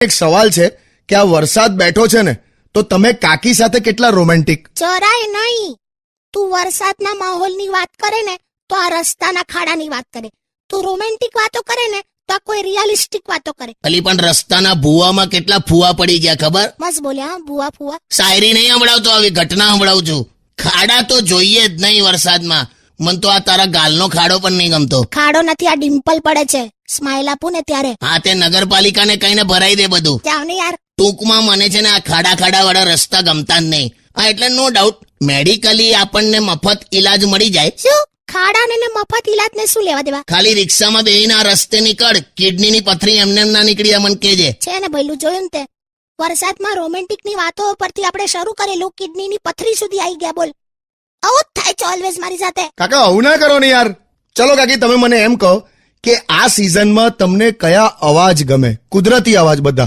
એક સવાલ છે કે આ વરસાદ બેઠો છે ને તો તમે કાકી સાથે કેટલા રોમેન્ટિક? જરાય નહીં. તું વરસાદના માહોલની વાત કરે ને તો આ રસ્તાના ખાડાની વાત કરે. તું રોમેન્ટિક વાતો કરે ને તો આ કોઈ રિયાલિસ્ટિક વાતો કરે. અલી પણ રસ્તાના ભૂવામાં કેટલા ફૂવા પડી ગયા ખબર? મસ્ત બોલ્યા હા ભુવા ફુવા. શાયરી નહીં સંભળાવતો આવી ઘટના સંભળાવું છું. ખાડા તો જોઈએ જ નહીં વરસાદમાં. મન તો આ તારા ગાલનો ખાડો પણ નહીં ગમતો. ખાડો નથી આ ડિમ્પલ પડે છે. સ્માઇલ આપું ને ત્યારે. હા તે નગરપાલિકાને કહીને ભરાઈ દે બધું. જાવ ને યાર. ટૂંકમાં મને છે ને આ ખાડા ખાડા વાળા રસ્તા ગમતા જ નહીં. હા એટલે નો ડાઉટ મેડિકલી આપણને મફત ઈલાજ મળી જાય. શું? ખાડા ને મફત ઈલાજ ને શું લેવા દેવા? ખાલી રિક્ષામાં બેહીને આ રસ્તે નીકળ કિડનીની પથરી એમને એમ ના નીકળી મન કેજે. છે ને ભઈલું જોયું ને તે? વરસાદમાં રોમેન્ટિકની વાતો પરથી આપણે શરૂ કરેલું કિડની ની પથરી સુધી આવી ગયા બોલ. આવું થાય છે ઓલવેઝ મારી સાથે. કાકા, આવું ના કરો ને યાર. ચલો કાકી, તમે મને એમ કહો કે આ સિઝનમાં તમને કયા અવાજ ગમે? કુદરતી અવાજ બધા.